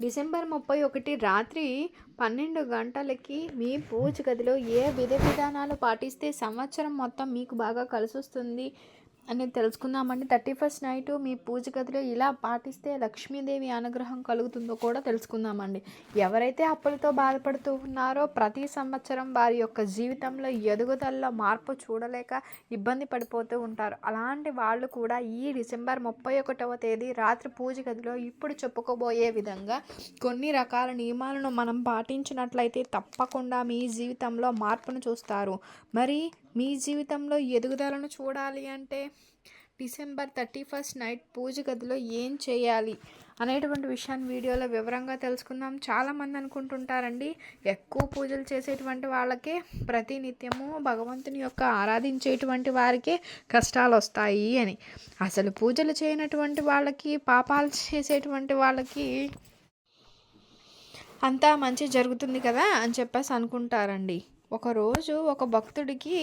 December ముప్పై ఒకటి రాత్రి పన్నెండు గంటలకి మీ పూజ గదిలో ఏ విధ విధానాలు పాటిస్తే సంవత్సరం మొత్తం మీకు బాగా కలిసొస్తుంది? అనేది అని తెలుసుకుందామండి. థర్టీ ఫస్ట్ నైట్ మీ పూజ గదిలో ఇలా పాటిస్తే లక్ష్మీదేవి అనుగ్రహం కలుగుతుందో కూడా తెలుసుకుందామండి. ఎవరైతే అప్పులతో బాధపడుతూ ఉన్నారో ప్రతి సంవత్సరం వారి యొక్క జీవితంలో ఎదుగుదలలో మార్పు చూడలేక ఇబ్బంది పడిపోతూ ఉంటారు. అలాంటి వాళ్ళు కూడా ఈ డిసెంబర్ ముప్పై ఒకటవ తేదీ రాత్రి పూజ గదిలో ఇప్పుడు చెప్పుకోబోయే విధంగా కొన్ని రకాల నియమాలను మనం పాటించినట్లయితే తప్పకుండా మీ జీవితంలో మార్పును చూస్తారు. మరి మీ జీవితంలో ఎదుగుదలను చూడాలి అంటే డిసెంబర్ థర్టీ ఫస్ట్ నైట్ పూజ గదిలో ఏం చేయాలి అనేటువంటి విషయాన్ని వీడియోలో వివరంగా తెలుసుకుందాం. చాలామంది అనుకుంటుంటారండి ఎక్కువ పూజలు చేసేటువంటి వాళ్ళకే ప్రతి నిత్యము భగవంతుని యొక్క ఆరాధించేటువంటి వారికే కష్టాలు వస్తాయి అని. అసలు పూజలు చేయనటువంటి వాళ్ళకి పాపాలు చేసేటువంటి వాళ్ళకి అంతా మంచి జరుగుతుంది కదా అని చెప్పేసి అనుకుంటారండి. ఒకరోజు ఒక భక్తుడికి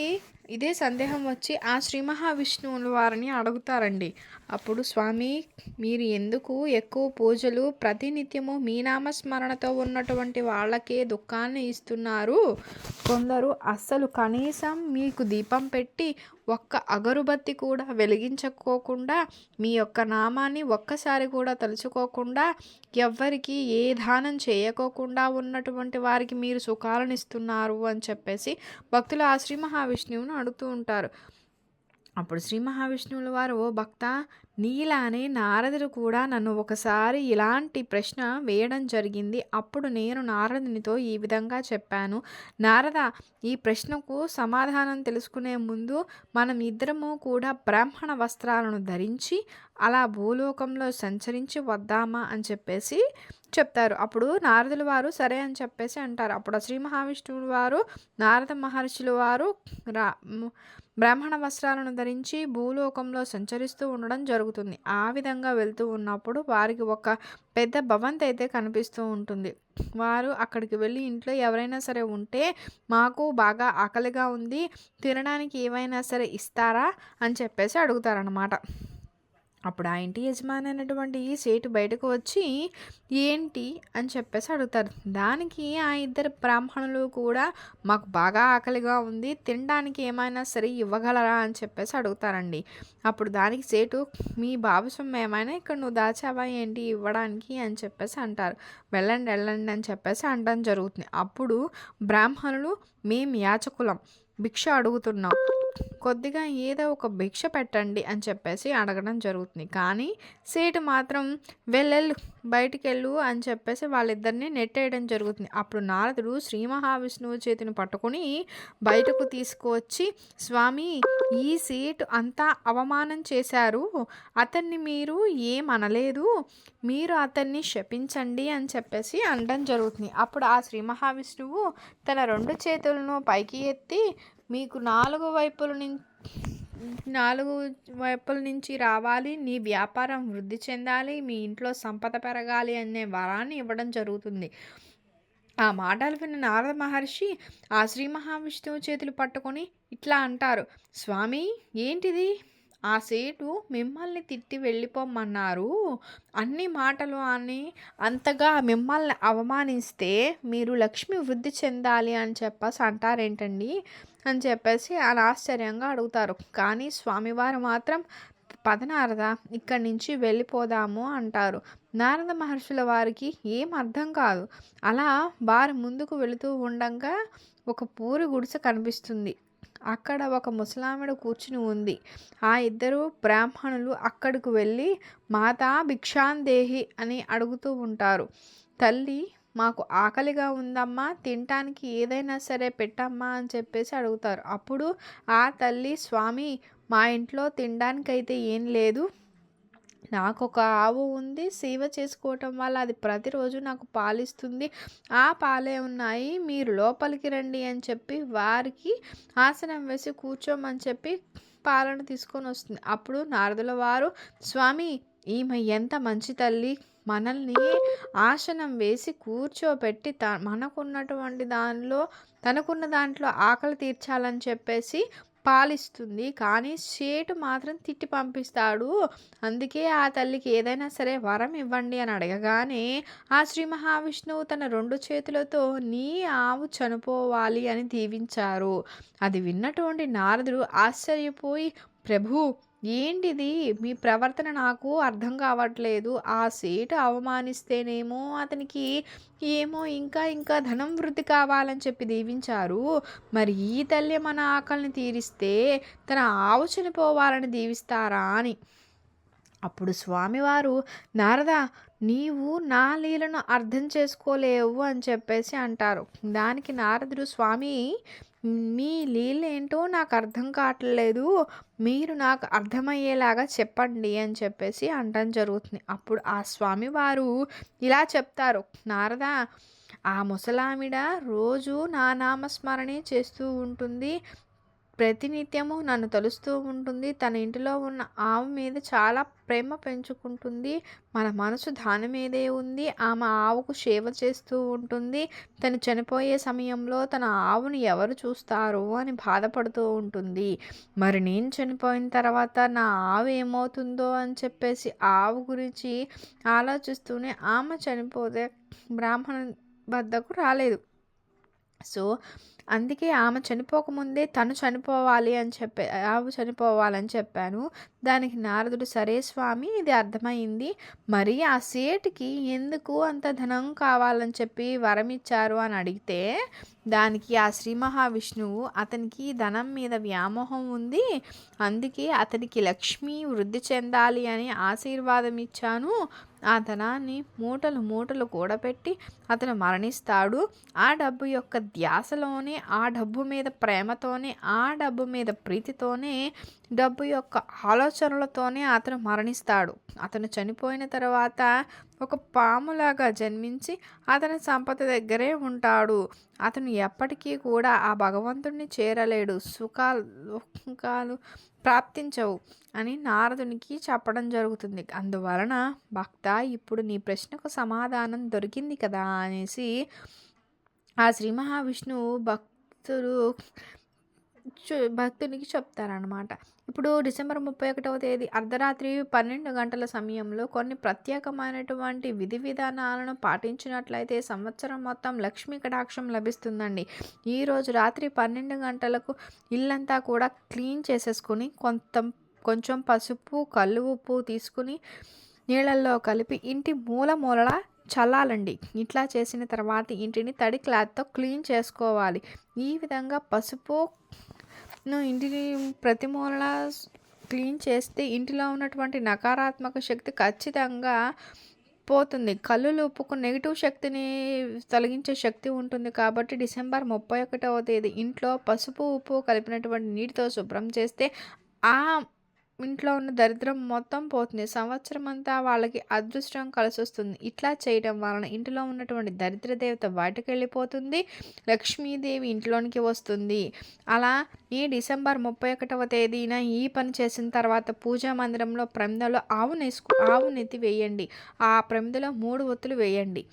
ఇదే సందేహం వచ్చి ఆ శ్రీ మహావిష్ణువుల వారిని అడుగుతారండి. అప్పుడు స్వామి మీరు ఎందుకు ఎక్కువ పూజలు ప్రతినిత్యము మీ నామస్మరణతో ఉన్నటువంటి వాళ్ళకే దుఃఖాన్ని ఇస్తున్నారు? కొందరు అస్సలు కనీసం మీకు దీపం పెట్టి ఒక్క అగరుబత్తి కూడా వెలిగించుకోకుండా మీ యొక్క నామాన్ని ఒక్కసారి కూడా తలుచుకోకుండా ఎవ్వరికి ఏ దానం చేయకోకుండా ఉన్నటువంటి వారికి మీరు సుఖాలను ఇస్తున్నారు అని చెప్పేసి భక్తులు ఆ శ్రీ మహావిష్ణువును అడుగుతూ ఉంటారు. అప్పుడు శ్రీ మహావిష్ణువుల వారు ఓ భక్త నీలానే నారదుడు కూడా నన్ను ఒకసారి ఇలాంటి ప్రశ్న వేయడం జరిగింది. అప్పుడు నేను నారదునితో ఈ విధంగా చెప్పాను. నారద ఈ ప్రశ్నకు సమాధానం తెలుసుకునే ముందు మనం ఇద్దరము కూడా బ్రాహ్మణ వస్త్రాలను ధరించి అలా భూలోకంలో సంచరించి వద్దామా అని చెప్పేసి చెప్తారు. అప్పుడు నారదుల వారు సరే అని చెప్పేసి అంటారు. అప్పుడు శ్రీ మహావిష్ణువుల వారు నారద మహర్షుల వారు రా బ్రాహ్మణ వస్త్రాలను ధరించి భూలోకంలో సంచరిస్తూ ఉండడం జరుగుతుంది. ఆ విధంగా వెళ్తూ ఉన్నప్పుడు వారికి ఒక పెద్ద భవంతి అయితే కనిపిస్తూ ఉంటుంది. వారు అక్కడికి వెళ్ళి ఇంట్లో ఎవరైనా సరే ఉంటే మాకు బాగా ఆకలిగా ఉంది తినడానికి ఏమైనా సరే ఇస్తారా అని చెప్పేసి అడుగుతారనమాట అప్పుడు ఆ ఇంటి యజమాని అయినటువంటి సేటు బయటకు వచ్చి ఏంటి? అని చెప్పేసి అడుగుతారు. దానికి ఆ ఇద్దరు బ్రాహ్మణులు కూడా మాకు బాగా ఆకలిగా ఉంది తినడానికి ఏమైనా సరే ఇవ్వగలరా? అని చెప్పేసి అడుగుతారండి. అప్పుడు దానికి సేటు మీ బాబుసం ఏమైనా ఇక్కడ నువ్వు దాచావా? ఏంటి ఇవ్వడానికి? అని చెప్పేసి అంటారు. వెళ్ళండి వెళ్ళండి అని చెప్పేసి అనడం జరుగుతుంది. అప్పుడు బ్రాహ్మణులు మేము యాచకులం భిక్ష అడుగుతున్నాం. కొద్దిగా ఏదో ఒక భిక్ష పెట్టండి అని చెప్పేసి అడగడం జరుగుతుంది. కానీ సేటు మాత్రం వెళ్ళెళ్ళు బయటికి వెళ్ళు అని చెప్పేసి వాళ్ళిద్దరిని నెట్టేయడం జరుగుతుంది. అప్పుడు నారదుడు శ్రీ మహావిష్ణువు చేతిని పట్టుకొని బయటకు తీసుకువచ్చి స్వామి ఈ సీటు అంతా అవమానం చేశారు. అతన్ని మీరు ఏమనలేదు. మీరు అతన్ని శపించండి అని చెప్పేసి అనడం జరుగుతుంది. అప్పుడు ఆ శ్రీ మహావిష్ణువు తన రెండు చేతులను పైకి ఎత్తి మీకు నాలుగు వైపుల నుంచి నాలుగు వైపుల నుంచి రావాలి నీ వ్యాపారం వృద్ధి చెందాలి మీ ఇంట్లో సంపద పెరగాలి అనే వరాన్ని ఇవ్వడం జరుగుతుంది. ఆ మాటలు విన్న నారద మహర్షి ఆ శ్రీ మహావిష్ణువు చేతులు పట్టుకొని ఇట్లా అంటారు. స్వామి ఏంటిది? ఆ సేటు మిమ్మల్ని తిట్టి వెళ్ళిపోమన్నారు. అన్ని మాటలు అని అంతగా మిమ్మల్ని అవమానిస్తే మీరు లక్ష్మి వృద్ధి చెందాలి అని చెప్పేసి అంటారేంటండి? అని చెప్పేసి అలా ఆశ్చర్యంగా అడుగుతారు. కానీ స్వామివారు మాత్రం పదనారద ఇక్కడి నుంచి వెళ్ళిపోదాము అంటారు. నారద మహర్షుల వారికి ఏం అర్థం కాదు. అలా వారు ముందుకు వెళుతూ ఉండగా ఒక పూరి గుడిసె కనిపిస్తుంది. అక్కడ ఒక ముసలామెడ కూర్చుని ఉంది. ఆ ఇద్దరు బ్రాహ్మణులు అక్కడికి వెళ్ళి మాతా భిక్షాందేహి అని అడుగుతూ ఉంటారు. తల్లి మాకు ఆకలిగా ఉందమ్మా తినటానికి ఏదైనా సరే పెట్టమ్మా అని చెప్పేసి అడుగుతారు. అప్పుడు ఆ తల్లి స్వామి మా ఇంట్లో తినడానికైతే ఏం లేదు. నాకు ఒక ఆవు ఉంది సేవ చేసుకోవటం వల్ల అది ప్రతిరోజు నాకు పాలిస్తుంది. ఆ పాలే ఉన్నాయి మీరు లోపలికి రండి అని చెప్పి వారికి ఆసనం వేసి కూర్చోమని చెప్పి పాలను తీసుకొని వస్తుంది. అప్పుడు నారదుల వారు స్వామి ఈమె ఎంత మంచి తల్లి. మనల్ని ఆసనం వేసి కూర్చోబెట్టి త మనకున్నటువంటి దానిలో తనకున్న దాంట్లో ఆకలి తీర్చాలని చెప్పేసి పాలిస్తుంది. కానీ సేటు మాత్రం తిట్టి పంపిస్తాడు. అందుకే ఆ తల్లికి ఏదైనా సరే వరం ఇవ్వండి అని అడగగానే ఆ శ్రీ మహావిష్ణువు తన రెండు చేతులతో నీ ఆవు చనిపోవాలి అని దీవించారు. అది విన్నటువంటి నారదుడు ఆశ్చర్యపోయి ప్రభు ఏంటిది? మీ ప్రవర్తన నాకు అర్థం కావట్లేదు. ఆ సీటు అవమానిస్తేనేమో అతనికి ఏమో ఇంకా ఇంకా ధనం వృద్ధి కావాలని చెప్పి దీవించారు. మరి ఈ తల్లి మన ఆకలిని తీరిస్తే తన ఆవు చనిపోవాలని దీవిస్తారా అని. అప్పుడు స్వామివారు నారద నీవు నా లీలను అర్థం చేసుకోలేవు అని చెప్పేసి అంటారు. దానికి నారదుడు స్వామి మీ లీల ఏంటో నాకు అర్థం కావట్లేదు. మీరు నాకు అర్థమయ్యేలాగా చెప్పండి అని చెప్పేసి అంటం జరుగుతుంది. అప్పుడు ఆ స్వామి వారు ఇలా చెప్తారు. నారద ఆ ముసలామిడ రోజు నా నామస్మరణే చేస్తూ ఉంటుంది. ప్రతినిత్యము నన్ను తలుస్తూ ఉంటుంది. తన ఇంటిలో ఉన్న ఆవు మీద చాలా ప్రేమ పెంచుకుంటుంది. మన మనసు దాని మీదే ఉంది. ఆమె ఆవుకు సేవ చేస్తూ ఉంటుంది. తను చనిపోయే సమయంలో తన ఆవుని ఎవరు చూస్తారు అని బాధపడుతూ ఉంటుంది. మరి నేను చనిపోయిన తర్వాత నా ఆవు ఏమవుతుందో అని చెప్పేసి ఆవు గురించి ఆలోచిస్తూనే ఆమె చనిపోతే బ్రాహ్మణ వద్దకు రాలేదు. సో అందుకే ఆమె చనిపోకముందే తను చనిపోవాలి అని చెప్పే ఆమె చనిపోవాలని చెప్పాను. దానికి నారదుడు సరే స్వామి ఇది అర్థమైంది. మరి ఆ సేటుకి ఎందుకు అంత ధనం కావాలని చెప్పి వరం ఇచ్చారు అని అడిగితే దానికి ఆ శ్రీ మహావిష్ణువు అతనికి ధనం మీద వ్యామోహం ఉంది. అందుకే అతనికి లక్ష్మి వృద్ధి చెందాలి అని ఆశీర్వాదం ఇచ్చాను. ఆ ధనాన్ని మూటలు మూటలు కూడబెట్టి అతను మరణిస్తాడు. ఆ డబ్బు యొక్క ధ్యాసలోనే ఆ డబ్బు మీద ప్రేమతోనే ఆ డబ్బు మీద ప్రీతితోనే డబ్బు యొక్క ఆలోచనలతోనే అతను మరణిస్తాడు. అతను చనిపోయిన తర్వాత ఒక పాములాగా జన్మించి అతని సంపద దగ్గరే ఉంటాడు. అతను ఎప్పటికీ కూడా ఆ భగవంతుడిని చేరలేడు. సుఖాలు సుఖాలు ప్రాప్తించవు అని నారదునికి చెప్పడం జరుగుతుంది. అందువలన భక్త ఇప్పుడు నీ ప్రశ్నకు సమాధానం దొరికింది కదా అనేసి ఆ శ్రీ మహావిష్ణువు భక్తుడు భక్తునికి చెప్తారనమాట ఇప్పుడు డిసెంబర్ ముప్పై ఒకటవ తేదీ అర్ధరాత్రి పన్నెండు గంటల సమయంలో కొన్ని ప్రత్యేకమైనటువంటి విధి విధానాలను పాటించినట్లయితే సంవత్సరం మొత్తం లక్ష్మీ కటాక్షం లభిస్తుందండి. ఈరోజు రాత్రి పన్నెండు గంటలకు ఇల్లంతా కూడా క్లీన్ చేసేసుకుని కొంత కొంచెం పసుపు కళ్ళు ఉప్పు తీసుకుని నీళ్ళల్లో కలిపి ఇంటి మూల మూలలా చల్లాలండి. ఇట్లా చేసిన తర్వాత ఇంటిని తడి క్లాత్తో క్లీన్ చేసుకోవాలి. ఈ విధంగా పసుపు ఇంటిని ప్రతి మూల క్లీన్ చేస్తే ఇంటిలో ఉన్నటువంటి నకారాత్మక శక్తి ఖచ్చితంగా పోతుంది. కళ్ళు ఉప్పుకు నెగిటివ్ శక్తిని తొలగించే శక్తి ఉంటుంది కాబట్టి డిసెంబర్ ముప్పై ఒకటవ తేదీ ఇంట్లో పసుపు ఉప్పు కలిపినటువంటి నీటితో శుభ్రం చేస్తే ఆ ఇంట్లో ఉన్న దరిద్రం మొత్తం పోతుంది. సంవత్సరం అంతా వాళ్ళకి అదృష్టం కలిసి వస్తుంది ఇట్లా చేయడం వలన ఇంటిలో ఉన్నటువంటి దరిద్ర దేవత బయటకు వెళ్ళిపోతుంది లక్ష్మీదేవి ఇంట్లోనికి వస్తుంది. అలా ఈ డిసెంబర్ ముప్పై ఒకటవ తేదీన ఈ పని చేసిన తర్వాత పూజా మందిరంలో ప్రమిదలో ఆవు నెసుకు ఆవు నెత్తి వేయండి. ఆ ప్రమిదలో మూడు ఒత్తులు వేయండి.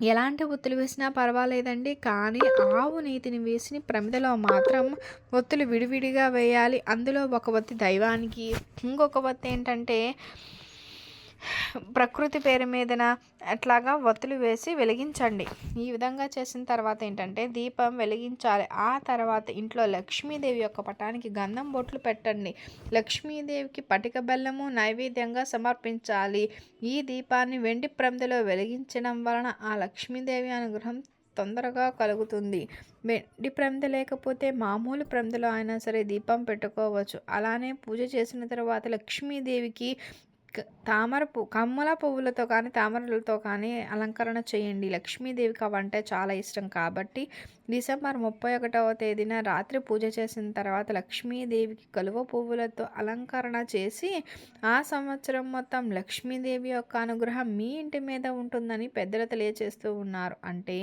ఎలాంటి ఒత్తులు వేసినా పర్వాలేదండి. కానీ ఆవు నీతిని వేసిన ప్రమిదలో మాత్రం ఒత్తులు విడివిడిగా వేయాలి. అందులో ఒక ఒత్తి దైవానికి ఇంకొక ఒత్తి ఏంటంటే ప్రకృతి పేరు మీదన అట్లాగా వత్తులు వేసి వెలిగించండి. ఈ విధంగా చేసిన తర్వాత ఏంటంటే దీపం వెలిగించాలి. ఆ తర్వాత ఇంట్లో లక్ష్మీదేవి యొక్క పటానికి గంధం బొట్లు పెట్టండి. లక్ష్మీదేవికి పటిక బెల్లము నైవేద్యంగా సమర్పించాలి. ఈ దీపాన్ని వెండి ప్రమిదలో వెలిగించడం వలన ఆ లక్ష్మీదేవి అనుగ్రహం తొందరగా కలుగుతుంది. వెండి ప్రమిద లేకపోతే మామూలు ప్రమిదలో అయినా సరే దీపం పెట్టుకోవచ్చు. అలానే పూజ చేసిన తర్వాత లక్ష్మీదేవికి తామర పువ్వు కమ్మల పువ్వులతో కానీ తామరలతో కానీ అలంకరణ చేయండి. లక్ష్మీదేవికి అవంటే చాలా ఇష్టం కాబట్టి డిసెంబర్ ముప్పై ఒకటవ తేదీన రాత్రి పూజ చేసిన తర్వాత లక్ష్మీదేవికి కలువ పువ్వులతో అలంకరణ చేసి ఆ సంవత్సరం మొత్తం లక్ష్మీదేవి యొక్క అనుగ్రహం మీ ఇంటి మీద ఉంటుందని పెద్దలు తెలియజేస్తూ ఉన్నారు. అంటే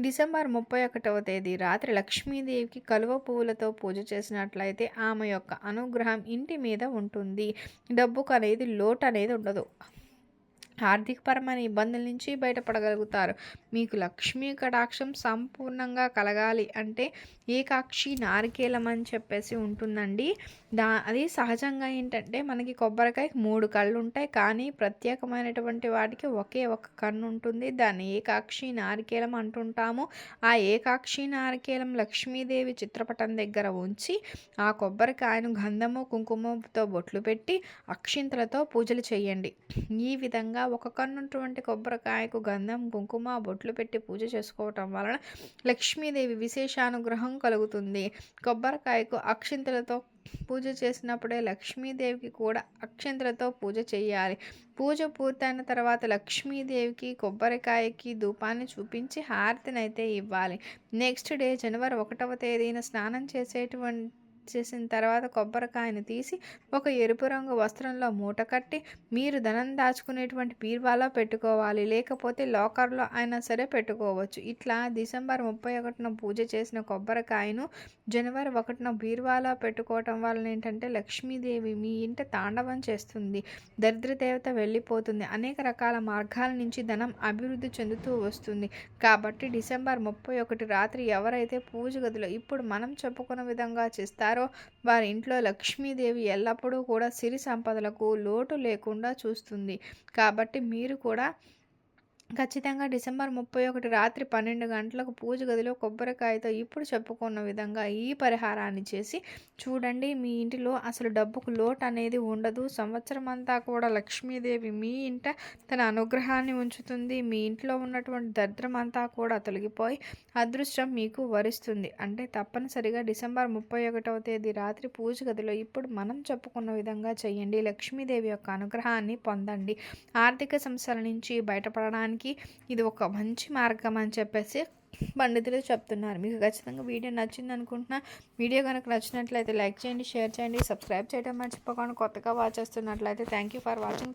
డిసెంబర్ ముప్పై ఒకటవ తేదీ రాత్రి లక్ష్మీదేవికి కలువ పువ్వులతో పూజ చేసినట్లయితే ఆమె యొక్క అనుగ్రహం ఇంటి మీద ఉంటుంది. డబ్బుకు అనేది లోటు అనేది ఉండదు. ఆర్థికపరమైన ఇబ్బందుల నుంచి బయటపడగలుగుతారు. మీకు లక్ష్మీ కటాక్షం సంపూర్ణంగా కలగాలి అంటే ఏకాక్షి నారికేలం అని చెప్పేసి ఉంటుందండి. దా అది సహజంగా ఏంటంటే మనకి కొబ్బరికాయ మూడు కళ్ళు ఉంటాయి కానీ ప్రత్యేకమైనటువంటి వాటికి ఒకే ఒక కన్ను ఉంటుంది దాన్ని ఏకాక్షి నారికేలం అంటుంటాము. ఆ ఏకాక్షి నారికేలం లక్ష్మీదేవి చిత్రపటం దగ్గర ఉంచి ఆ కొబ్బరికాయను గంధము కుంకుమతో బొట్లు పెట్టి అక్షింతలతో పూజలు చేయండి. ఈ విధంగా ఒక కన్నున్నటువంటి కొబ్బరికాయకు గంధం కుంకుమ బొట్లు పెట్టి పూజ చేసుకోవటం వలన లక్ష్మీదేవి విశేషానుగ్రహం కలుగుతుంది. కొబ్బరికాయకు అక్షింతలతో పూజ చేసినప్పుడే లక్ష్మీదేవికి కూడా అక్షంతలతో పూజ చేయాలి. పూజ పూర్తయిన తర్వాత లక్ష్మీదేవికి కొబ్బరికాయకి ధూపాన్ని చూపించి హారతినైతే ఇవ్వాలి. నెక్స్ట్ డే జనవరి ఒకటవ తేదీన స్నానం చేసేటువంటి చేసిన తర్వాత కొబ్బరికాయను తీసి ఒక ఎరుపు రంగు వస్త్రంలో మూట కట్టి మీరు ధనం దాచుకునేటువంటి బీర్వాలో పెట్టుకోవాలి. లేకపోతే లాకర్లో అయినా సరే పెట్టుకోవచ్చు. ఇట్లా డిసెంబర్ ముప్పై ఒకటిన పూజ చేసిన కొబ్బరికాయను జనవరి ఒకటిన బీర్వాలో పెట్టుకోవటం వలన ఏంటంటే లక్ష్మీదేవి మీ ఇంట తాండవం చేస్తుంది. దరిద్ర దేవత వెళ్ళిపోతుంది. అనేక రకాల మార్గాల నుంచి ధనం అభివృద్ధి చెందుతూ వస్తుంది. కాబట్టి డిసెంబర్ ముప్పై ఒకటి రాత్రి ఎవరైతే పూజ గదిలో ఇప్పుడు మనం చెప్పుకున్న విధంగా చేస్తారు వారి ఇంట్లో లక్ష్మీదేవి ఎల్లప్పుడూ కూడా సిరి సంపదలకు లోటు లేకుండా చూస్తుంది. కాబట్టి మీరు కూడా ఖచ్చితంగా డిసెంబర్ ముప్పై ఒకటి రాత్రి పన్నెండు గంటలకు పూజ గదిలో కొబ్బరికాయతో ఇప్పుడు చెప్పుకున్న విధంగా ఈ పరిహారాన్ని చేసి చూడండి మీ ఇంటిలో అసలు డబ్బుకు లోటు అనేది ఉండదు. సంవత్సరం అంతా కూడా లక్ష్మీదేవి మీ ఇంట తన అనుగ్రహాన్ని ఉంచుతుంది. మీ ఇంట్లో ఉన్నటువంటి దరిద్రం అంతా కూడా తొలగిపోయి అదృష్టం మీకు వరిస్తుంది. అంటే తప్పనిసరిగా డిసెంబర్ ముప్పై ఒకటవ తేదీ రాత్రి పూజ గదిలో ఇప్పుడు మనం చెప్పుకున్న విధంగా చేయండి. లక్ష్మీదేవి యొక్క అనుగ్రహాన్ని పొందండి. ఆర్థిక సమస్యల నుంచి బయటపడడానికి ఇది ఒక మంచి మార్గం అని చెప్పేసి పండితులు చెప్తున్నారు. మీకు ఖచ్చితంగా వీడియో నచ్చింది అనుకుంటున్నా వీడియో కనుక నచ్చినట్లయితే లైక్ చేయండి షేర్ చేయండి సబ్స్క్రైబ్ చేయడం మర్చిపోకుండా కొత్తగా వాచ్ చేస్తున్నట్లయితే థ్యాంక్ యూ ఫర్ వాచింగ్